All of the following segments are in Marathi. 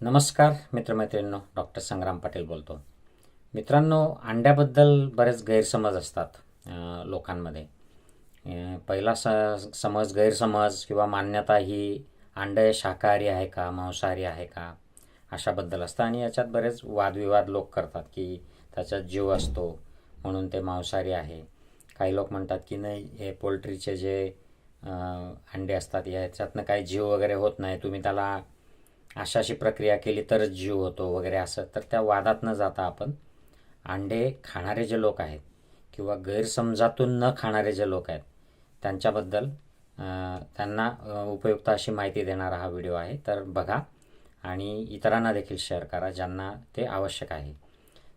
नमस्कार मित्रमैत्रिणींनो डॉक्टर संग्राम पाटील बोलतो. मित्रांनो अंड्याबद्दल बरेच गैरसमज असतात लोकांमध्ये. पहिला स समज गैरसमज किंवा मान्यता ही अंड शाकाहारी आहे का मांसाहारी आहे का अशाबद्दल असतं. आणि याच्यात बरेच वादविवाद लोक करतात की त्याच्यात जीव असतो म्हणून ते मांसाहारी आहे. काही लोक म्हणतात की नाही हे पोल्ट्रीचे जे अंडे असतात याच्यातनं काही जीव वगैरे होत नाही तुम्ही त्याला अशा अशी प्रक्रिया केली तरच जीव होतो वगैरे असं. तर त्या वादात न जाता आपण. अंडे खाणारे जे लोक आहेत किंवा गैरसमजातून न खाणारे जे लोक आहेत त्यांच्याबद्दल त्यांना उपयुक्त अशी माहिती देणारा हा व्हिडिओ आहे. तर बघा आणि इतरांना देखील शेअर करा ज्यांना ते आवश्यक आहे.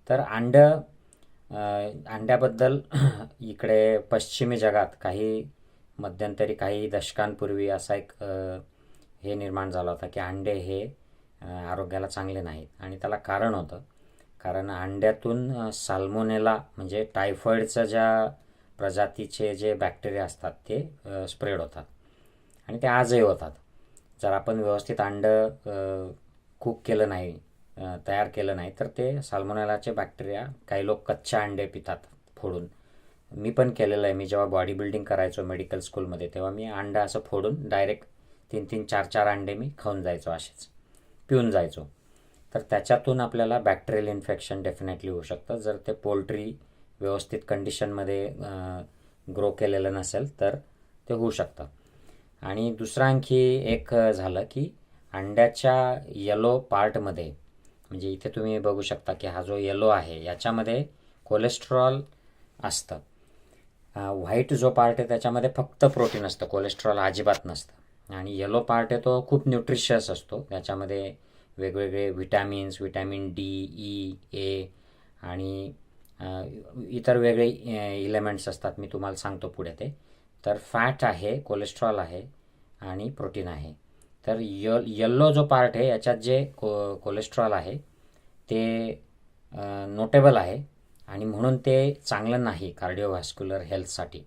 तर अंड अंड्याबद्दल इकडे पश्चिमी जगात काही मध्यंतरी काही दशकांपूर्वी असा एक हे निर्माण झाला होता की अंडे हे आरोग्याला चांगले नाहीत. आणि त्याला कारण होतं. कारण अंड्यातून साल्मोनेला म्हणजे टायफॉईडचं ज्या प्रजातीचे जे बॅक्टेरिया असतात ते स्प्रेड होतात. आणि ते आजही होतात. जर आपण व्यवस्थित अंडं कुक केलं नाही तयार केलं नाही तर ते साल्मोनेलाचे बॅक्टेरिया काही लोक कच्च्या अंडे पितात फोडून. मी पण केलेलं आहे. मी जेव्हा बॉडी बिल्डिंग करायचो मेडिकल स्कूलमध्ये तेव्हा मी अंडं असं फोडून डायरेक्ट तीन तीन चार चार अंडे मी खाऊन जायचो असेच. पिऊन जायचो. तर त्याच्यातून आपल्याला बॅक्टेरियल इन्फेक्शन डेफिनेटली होऊ शकतं. जर ते पोल्ट्री व्यवस्थित कंडिशनमध्ये ग्रो केलेलं नसेल तर ते होऊ शकतं. आणि दुसरं आणखी एक झालं की अंड्याच्या येलो पार्टमध्ये म्हणजे इथे तुम्ही बघू शकता की हा जो येलो आहे याच्यामध्ये कोलेस्ट्रॉल असतं. व्हाईट जो पार्ट आहे त्याच्यामध्ये फक्त प्रोटीन असतं. कोलेस्ट्रॉल अजिबात नसतं. आणि येलो पार्ट आहे तो खूप न्यूट्रिशियस असतो. त्याच्यामध्ये वेगवेगळे vitamins vitamin D E A आणि इतर वेगळे इलेमेंट्स असतात. मी तुम्हाला सांगतो पुढे ते. तर फॅट आहे कोलेस्ट्रॉल आहे आणि प्रोटीन आहे. तर य येल्लो जो पार्ट आहे याच्यात जे को कोलेस्ट्रॉल आहे ते नोटेबल आहे आणि म्हणून ते चांगलं नाही कार्डिओव्हॅस्क्युलर हेल्थसाठी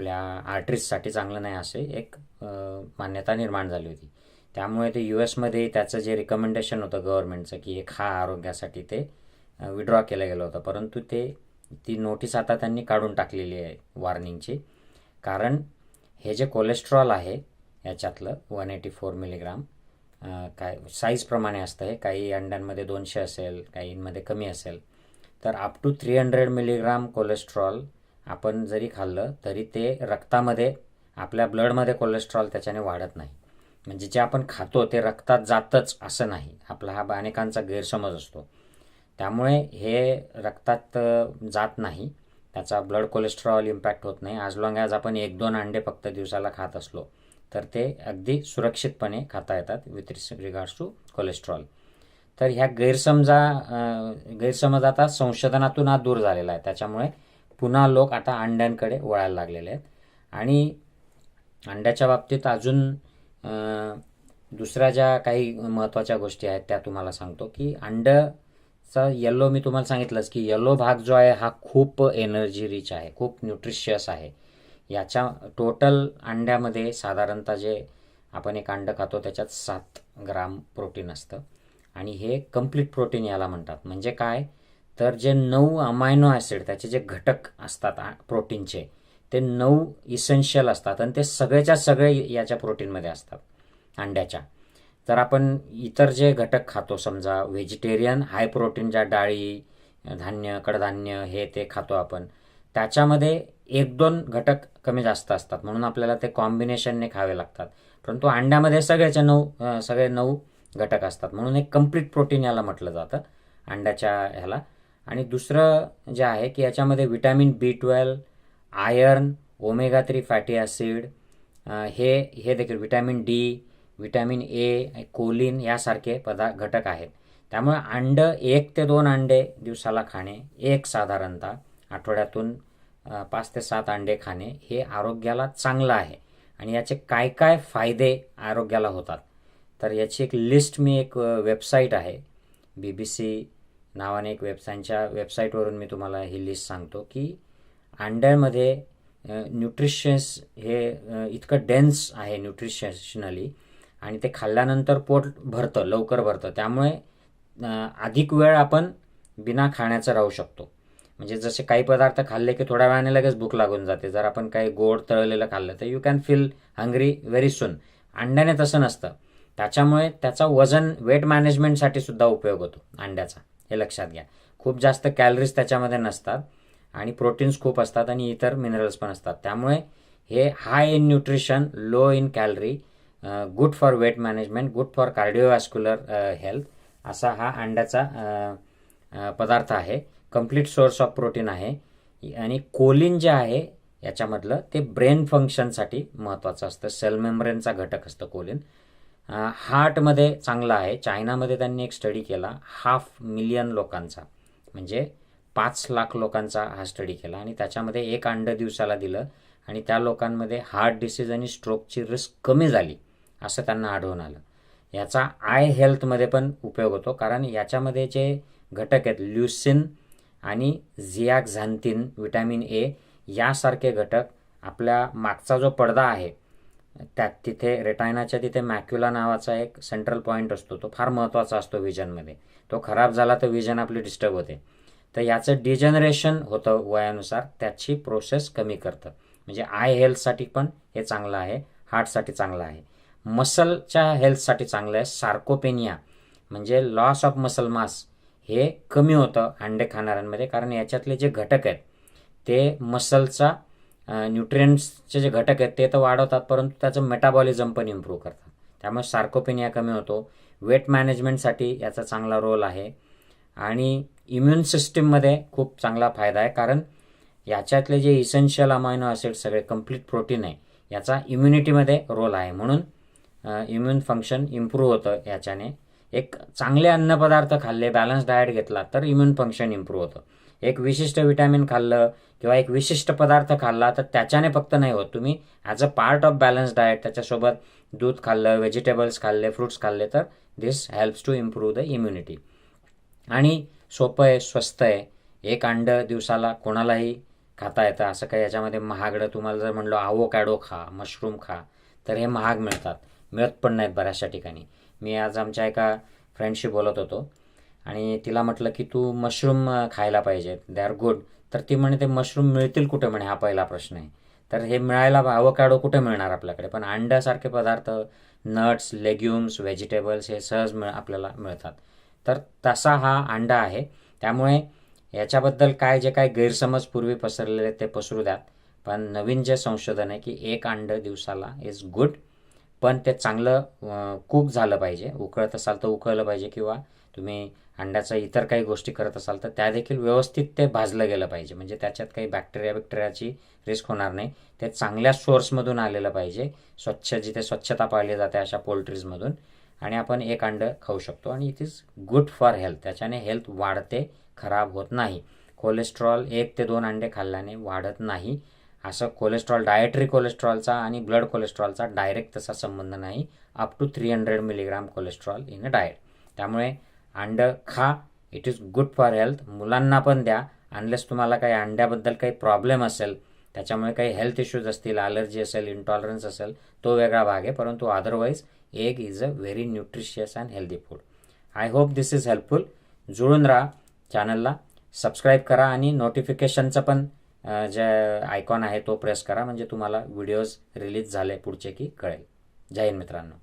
आपल्या आर्टिस्टसाठी चांगलं नाही असे एक मान्यता निर्माण झाली होती. त्यामुळे ते यू एसमध्ये त्याचं जे रिकमेंडेशन होतं गव्हर्नमेंटचं की एक हा आरोग्यासाठी ते विड्रॉ केलं गेलं होतं. परंतु ते ती नोटीस आता त्यांनी काढून टाकलेली आहे वॉर्निंगची कारण हे जे कोलेस्ट्रॉल आहे याच्यातलं वन एटी फोर मिलीग्राम काय साईजप्रमाणे असतं हे. काही अंड्यांमध्ये दोनशे असेल काहींमध्ये कमी असेल. तर up to three hundred milligram cholesterol आपण जरी खाल्लं तरी ते रक्तामध्ये आपल्या ब्लडमध्ये कोलेस्ट्रॉल त्याच्याने वाढत नाही. म्हणजे जे आपण खातो ते रक्तात जातच असं नाही. आपला हा अनेकांचा गैरसमज असतो. त्यामुळे हे रक्तात जात नाही. त्याचा ब्लड कोलेस्ट्रॉल इम्पॅक्ट होत नाही. आज लॉंग ॲज आपण एक दोन अंडे फक्त दिवसाला खात असलो तर ते अगदी सुरक्षितपणे खाता येतात विथ रिगार्ड्स टू कोलेस्ट्रॉल तर ह्या गैरसमजा गैरसमज आता संशोधनातून हा दूर झालेला आहे. त्याच्यामुळे पुन्हा लोक आता अंड्यांकडे वळायला लागलेले आहेत. आणि अंड्याच्या बाबतीत अजून दुसऱ्या ज्या काही महत्त्वाच्या गोष्टी आहेत त्या तुम्हाला सांगतो की अंडचा येल्लो मी तुम्हाला सांगितलंच की येल्लो भाग जो आहे हा खूप एनर्जी रिच आहे खूप न्यूट्रिशियस आहे. याच्या टोटल अंड्यामध्ये साधारणतः जे आपण एक अंडं खातो त्याच्यात सात ग्राम प्रोटीन असतं. आणि हे कंप्लीट प्रोटीन याला म्हणतात. म्हणजे काय? तर जे नऊ अमायनो ॲसिड त्याचे जे घटक असतात प्रोटीनचे ते नऊ इसेन्शियल असतात आणि ते सगळेच्या सगळे याच्या प्रोटीनमध्ये असतात अंड्याच्या. तर आपण इतर जे घटक खातो समजा व्हेजिटेरियन हाय प्रोटीनच्या डाळी धान्य कडधान्य हे ते खातो आपण त्याच्यामध्ये एक दोन घटक कमी जास्त असतात म्हणून आपल्याला ते कॉम्बिनेशनने खावे लागतात. परंतु अंड्यामध्ये सगळ्याच्या नऊ सगळे नऊ घटक असतात म्हणून एक कंप्लीट प्रोटीन याला म्हटलं जातं अंड्याच्या ह्याला. आणि दुसरं जे आहे की याच्यामध्ये vitamin B twelve iron omega three fatty acid हे हे देखील vitamin D vitamin A choline यासारखे पदा घटक आहेत. त्यामुळे अंड एक ते दोन अंडे दिवसाला खाणे एक साधारणतः आठवड्यातून पाच ते सात अंडे खाणे हे आरोग्याला चांगलं आहे. आणि याचे काय काय फायदे आरोग्याला होतात? तर याची एक लिस्ट मी एक वेबसाईट आहे बी बी सी नावाने एक वेबसाईटच्या वेबसाईटवरून मी तुम्हाला ही लिस्ट सांगतो की अंड्यामध्ये न्यूट्रिशन्स हे इतकं डेन्स आहे न्यूट्रिशनली आणि ते खाल्ल्यानंतर पोट भरतं लवकर भरतं. त्यामुळे अधिक वेळ आपण बिना खाण्याचं राहू शकतो. म्हणजे जसे काही पदार्थ खाल्ले की थोड्या वेळाने लगेच भूक लागून जाते. जर आपण काही गोड तळलेलं खाल्लं तर you can feel hungry very soon अंड्याने तसं नसतं. त्याच्यामुळे त्याचा वजन वेट मॅनेजमेंटसाठी सुद्धा उपयोग होतो अंड्याचा. हे लक्षात घ्या. खूप जास्त कॅलरीज त्याच्यामध्ये नसतात आणि प्रोटीन्स खूप असतात आणि इतर मिनरल्स पण असतात. त्यामुळे हे high in nutrition low in calorie good for weight management good for cardiovascular health असा हा अंड्याचा पदार्थ आहे. कंप्लीट सोर्स ऑफ प्रोटीन आहे. आणि कोलिन जे आहे याच्यामधलं ते ब्रेन फंक्शनसाठी महत्त्वाचं असतं. सेल मेम्ब्रेनचा घटक असतं कोलिन हार्टमध्ये चांगला आहे. चायनामध्ये त्यांनी एक स्टडी केला. हाफ मिलियन लोकांचा. म्हणजे पाच लाख लोकांचा हा स्टडी केला. आणि त्याच्यामध्ये एक अंड दिवसाला दिलं. आणि त्या लोकांमध्ये हार्ट डिसीज आणि स्ट्रोकची रिस्क कमी झाली असं त्यांना आढळून आलं. याचा आय हेल्थमध्ये पण उपयोग होतो. कारण याच्यामध्ये जे घटक आहेत ल्युसिन आणि झियाक्झान्थिन विटॅमिन ए यासारखे घटक आपल्या मागचा जो पडदा आहे त्यात तिथे रेटायनाच्या तिथे मॅक्युला नावाचा एक सेंट्रल पॉईंट असतो. तो फार महत्त्वाचा असतो विजनमध्ये. तो खराब झाला तर विजन आपली डिस्टर्ब होते. तर याचं डिजनरेशन होतं वयानुसार. त्याची प्रोसेस कमी करतं. म्हणजे आय हेल्थसाठी पण हे चांगलं आहे. हार्टसाठी चांगलं आहे. मसलच्या हेल्थसाठी चांगलं आहे. सार्कोपेनिया म्हणजे लॉस ऑफ मसल मास हे कमी होतं अंडे खाणाऱ्यांमध्ये. कारण याच्यातले जे घटक आहेत ते मसलचा न्यूट्रियंट्सचे जे घटक आहेत ते तर वाढवतात परंतु त्याचं मेटाबॉलिझम पण इम्प्रूव्ह करतात. त्यामुळे सार्कोपेनिया कमी होतो. वेट मॅनेजमेंटसाठी याचा चांगला रोल आहे. आणि इम्युन सिस्टीममध्ये खूप चांगला फायदा आहे कारण याच्यातले जे इसेन्शियल अमायनो ॲसिड सगळे कंप्लीट प्रोटीन आहे याचा इम्युनिटीमध्ये रोल आहे. म्हणून इम्युन फंक्शन इम्प्रूव्ह होतं याच्याने. एक चांगले अन्नपदार्थ खाल्ले बॅलन्स डाएट घेतला तर इम्युन फंक्शन इम्प्रूव्ह होतं. एक विशिष्ट विटॅमिन खाल्लं किंवा एक विशिष्ट पदार्थ खाल्ला तर त्याच्याने फक्त नाही होत. तुम्ही as a part of balance diet त्याच्यासोबत दूध खाल्लं व्हेजिटेबल्स खाल्ले फ्रुट्स खाल्ले तर this helps to improve the immunity आणि सोपं आहे स्वस्त आहे. एक अंडं दिवसाला कोणालाही खाता येतं. असं काही याच्यामध्ये महागडं तुम्हाला जर म्हणलं आवोकॅडो खा मशरूम खा तर हे महाग मिळतात. मिळत पण नाहीत बऱ्याचशा ठिकाणी. मी आज आमच्या एका फ्रेंडशी बोलत होतो. आणि तिला म्हटलं की तू मशरूम खायला पाहिजे. दे आर गुड तर ती म्हणे ते मशरूम मिळतील कुठे? म्हणे हा पहिला प्रश्न आहे. तर हे मिळायला अवकाडो कुठे मिळणार आपल्याकडे? पण अंड्यासारखे पदार्थ नट्स लेग्युम्स व्हेजिटेबल्स हे सहज मिळ आपल्याला मिळतात. तर तसा हा अंडा आहे. त्यामुळे याच्याबद्दल काय जे काय गैरसमज पूर्वी पसरलेले ते पसरू द्यात. पण नवीन जे संशोधन आहे की एक अंड दिवसाला इज गुड पण ते चांगलं कुक झालं पाहिजे. उकळत असाल तर उकळलं पाहिजे किंवा तुम्ही अंड्याचा इतर काही गोष्टी करत असाल तर त्या देखील व्यवस्थित ते भाजलं गेलं पाहिजे. म्हणजे त्याच्यात काही बॅक्टेरिया बॅक्टेरियाची रिस्क होणार नाही. ते चांगल्या सोर्समधून आलेलं पाहिजे. स्वच्छ जिथे स्वच्छता पाळली जाते अशा पोल्ट्रीजमधून आणि आपण एक अंडं खाऊ शकतो. आणि it is good for health त्याच्याने हेल्थ वाढते खराब होत नाही. कोलेस्ट्रॉल एक ते दोन अंडे खाल्ल्याने वाढत नाही. असं कोलेस्ट्रॉल डायटरी कोलेस्ट्रॉलचा आणि ब्लड कोलेस्ट्रॉलचा डायरेक्ट तसा संबंध नाही. Up to three hundred milligram cholesterol in a diet त्यामुळे अंडं खा. It is good for health मुलांना पण द्या. अनलेस तुम्हाला काही अंड्याबद्दल काही प्रॉब्लेम असेल त्याच्यामुळे काही हेल्थ इश्यूज असतील ॲलर्जी असेल इंटॉलरन्स असेल तो वेगळा भाग आहे. परंतु otherwise egg is a very nutritious and healthy food I hope this is helpful जुळून राहा चॅनलला सबस्क्राईब करा आणि नोटिफिकेशनचं पण जे आयकॉन आहे तो प्रेस करा. म्हणजे तुम्हाला व्हिडिओज रिलीज झाले पुढचे की कळेल. जय हिंद मित्रांनो.